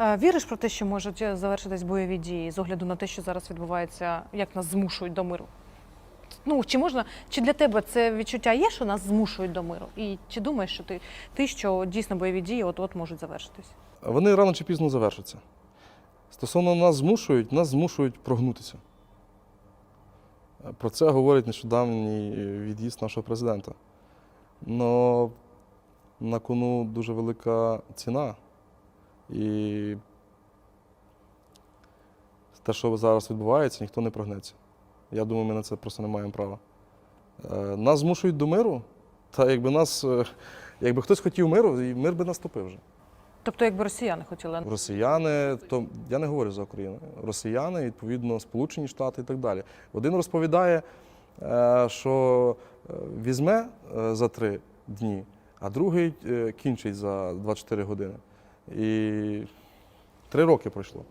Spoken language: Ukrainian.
Е, Віриш про те, що можуть е, завершитись бойові дії з огляду на те, що зараз відбувається, як нас змушують до миру? Ну чи можна, чи для тебе це відчуття є, що нас змушують до миру? І чи думаєш, що ти, ти що дійсно бойові дії от-от можуть завершитись? Вони рано чи пізно завершаться. Стосовно нас змушують, нас змушують прогнутися. Про це говорить нещодавній від'їзд нашого президента. Но на кону дуже велика ціна. І те, що зараз відбувається, ніхто не прогнеться. Я думаю, ми на це просто не маємо права. Е, Нас змушують до миру, та якби нас, е, якби хтось хотів миру, і мир би наступив вже. Тобто, якби росіяни хотіли. Росіяни, то я не говорю за Україну. Росіяни, відповідно, Сполучені Штати і так далі. Один розповідає, е, що візьме за три дні, а другий кінчить за 24 години. І три роки пройшло.